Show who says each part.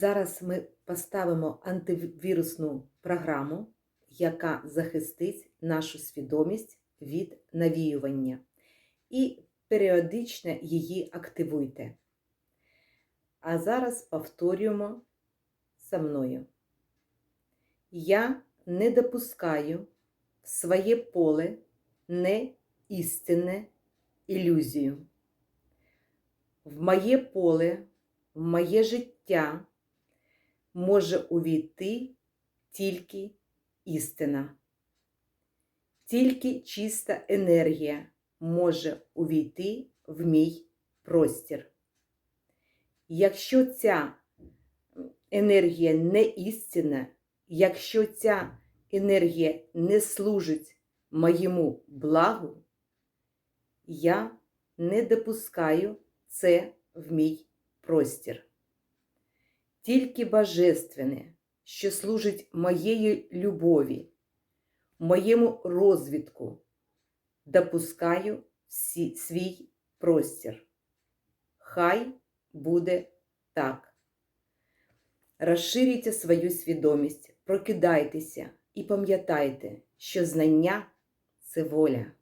Speaker 1: Зараз ми поставимо антивірусну програму, яка захистить нашу свідомість від навіювання. І періодично її активуйте. А зараз повторюємо за мною. Я не допускаю в своє поле неістинне ілюзію. В моє поле, в моє життя може увійти тільки істина. Тільки чиста енергія може увійти в мій простір. Якщо ця енергія не істинна, якщо ця енергія не служить моєму благу, я не допускаю це в мій простір. Тільки божественне, що служить моєї любові, моєму розвитку, допускаю всі, свій простір. Хай буде так. Розширюйте свою свідомість, прокидайтеся і пам'ятайте, що знання це воля.